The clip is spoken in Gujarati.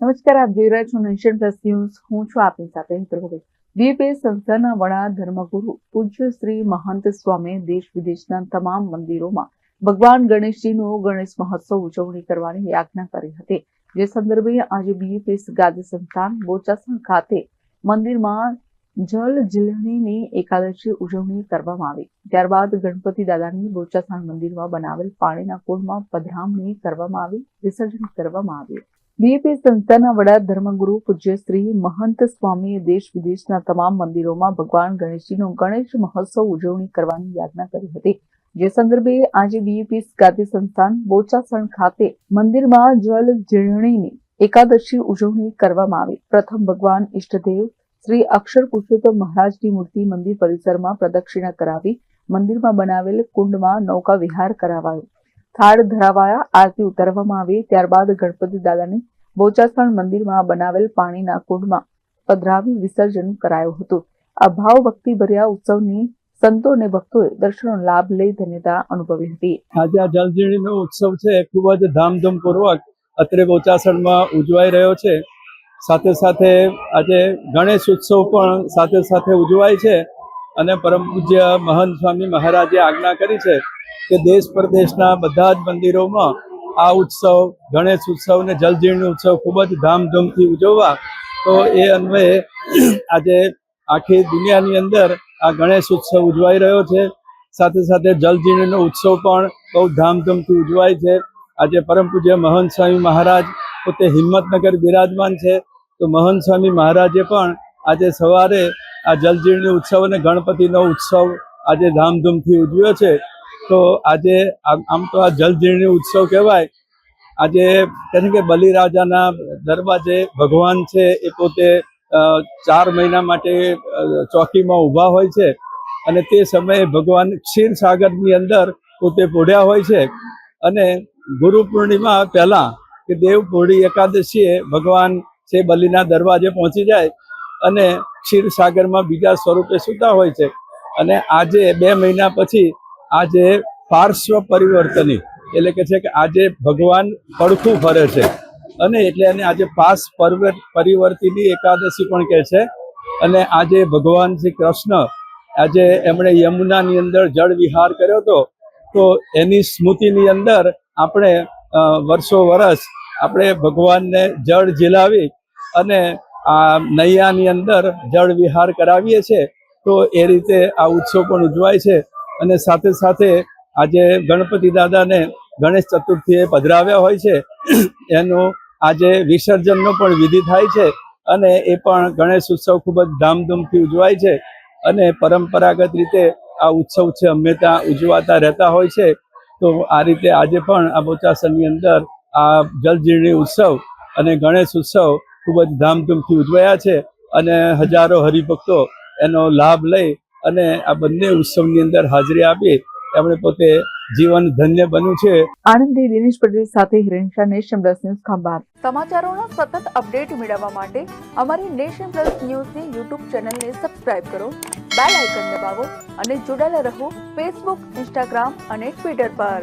નમસ્કાર, આપ જોઈ રહ્યા છો નેશન પ્લસ ન્યૂઝ. હું છું આપની સાથે હેતલ વીએપીએસ સંસ્થાના વડા ધર્મગુરુ પૂજ્ય શ્રી મહંત સ્વામી દેશ વિદેશના તમામ મંદિરોમાં ભગવાન ગણેશજીનો ગણેશ મહોત્સવ ઉજવણી કરવાની યાજ્ઞા કરી હતી. જે સંદર્ભે આજે બીએપીએસ ગાદી સંસ્થાન બોચાસણ ખાતે મંદિરમાં જલ જીલણીની એકાદશી ઉજવણી કરવામાં આવી. ત્યારબાદ ગણપતિ દાદાની બોચાસણ મંદિરમાં બનાવેલ પાણીના કુંડમાં પધરામણી કરવામાં આવી, વિસર્જન કરવામાં આવ્યું. બીએપી સંસ્થાના વડા ધર્મગુરુ પૂજ્ય શ્રી મહંત સ્વામીએ દેશ વિદેશના તમામ મંદિરોમાં ભગવાન ગણેશજીનો ગણેશ મહોત્સવ ઉજવણી કરવાની યાજ્ઞા કરી હતી. જે સંદર્ભે આજે બીએપી ગાદી સંસ્થાન બોચાસણ ખાતે મંદિરમાં જલ જીર્ણીની એકાદશી ઉજવણી કરવામાં આવી. પ્રથમ ભગવાન ઈષ્ટદેવ શ્રી અક્ષર પુરુષોત્તમ મહારાજની મૂર્તિ મંદિર પરિસરમાં પ્રદક્ષિણા કરાવી મંદિરમાં બનાવેલ કુંડમાં નૌકા વિહાર કરાવાયો. થાળ ધરાવાયા આરતી ઉતારવામાં આવી. ત્યારબાદ ગણપતિ દાદાને બોચાસણ મંદિરમાં બનાવેલ પાણીના કુંડમાં પધરાવી વિસર્જન કરાયું હતું. આ ભાવ ભક્તિ ભર્યા ઉત્સવની સંતો અને ભક્તોએ દર્શનનો લાભ લઈ ધન્યતા અનુભવી હતી. આજે આ જલજીણીનો ઉત્સવ છે ખૂબ જ ધામધૂમપૂર્વક અત્રે બોચાસણમાં ઉજવાઈ રહ્યો છે. સાથે સાથે આજે ગણેશ ઉત્સવ પણ સાથે સાથે ઉજવાય છે અને પરમ પૂજ્ય મહંત સ્વામી મહારાજે આજ્ઞા કરી છે કે દેશ પ્રદેશના બધા જ મંદિરોમાં આ ઉત્સવ, ગણેશ ઉત્સવ અને જલજીર્ણી ઉત્સવ ખૂબ જ ધામધૂમથી ઉજવવા. તો એ અન્વયે આજે આખી દુનિયાની અંદર આ ગણેશ ઉત્સવ ઉજવાઈ રહ્યો છે. સાથે સાથે જલજીર્ણીનો ઉત્સવ પણ બહુ ધામધૂમથી ઉજવાય છે. આજે પરમ પૂજ્ય મહંત સ્વામી મહારાજ પોતે હિંમતનગર બિરાજમાન છે. તો મહંત સ્વામી મહારાજે પણ આજે સવારે આ જલજીર્ણી ઉત્સવ અને ગણપતિનો ઉત્સવ આજે ધામધૂમથી ઉજવ્યો છે. તો આજે આમ તો આ જલજીર્ણી ઉત્સવ કહેવાય. આજે કારણ કે બલિરાજાના દરવાજે ભગવાન છે એ પોતે ચાર મહિના માટે ચોકીમાં ઊભા હોય છે અને તે સમયે ભગવાન ક્ષીરસાગરની અંદર પોતે પોઢ્યા હોય છે. અને ગુરુ પૂર્ણિમા પહેલાં કે દેવ એકાદશીએ ભગવાન છે બલિના દરવાજે પહોંચી જાય અને ક્ષીરસાગરમાં બીજા સ્વરૂપે સૂતા હોય છે. અને આજે બે મહિના પછી આજે પાર્શ્વ પરિવર્તની, એટલે કે છે કે આજે ભગવાન પડખું ફરે છે. અને એટલે એને આજે પાસ પર્વ, પરિવર્તિની એકાદશી પણ કહે છે. અને આજે ભગવાન શ્રી કૃષ્ણ, આજે એમણે યમુનાની અંદર જળ વિહાર કર્યો હતો, તો એની સ્મૃતિની અંદર આપણે વર્ષો વર્ષ આપણે ભગવાનને જળ ઝીલાવી અને આ નૈયાની અંદર જળ વિહાર કરાવીએ છીએ. તો એ રીતે આ ઉત્સવ પણ ઉજવાય છે. અને સાથે સાથે આજે ગણપતિ દાદાને ગણેશ ચતુર્થીએ પધરાવ્યા હોય છે, એનું આજે વિસર્જનનો પણ વિધિ થાય છે અને એ પણ ગણેશ ઉત્સવ ખૂબ જ ધામધૂમથી ઉજવાય છે અને પરંપરાગત રીતે આ ઉત્સવ છે ત્યાં ઉજવાતા રહેતા હોય છે. તો આ રીતે આજે પણ આ બોચાસણની અંદર આ જલજીર્ણી ઉત્સવ અને ગણેશ ઉત્સવ ખૂબ જ ધામધૂમથી ઉજવાયા છે અને હજારો હરિભક્તો એનો લાભ લઈ અને આ બંને ઉત્સવની અંદર હાજરી આપી એમણે પોતે જીવન ધન્ય બન્યું છે. આનંદી દિનેશ પટેલ સાથે Hiren Shah nation plus news Khambhat. સમાચારોના સતત અપડેટ મેળવવા માટે અમારી નેશન પ્લસ ન્યૂઝની યુટ્યુબ ચેનલને સબસ્ક્રાઇબ કરો બેલ આઇકન દબાવો અને જોડાયેલા રહો ફેસબુક ઇન્સ્ટાગ્રામ અને ટ્વિટર પર.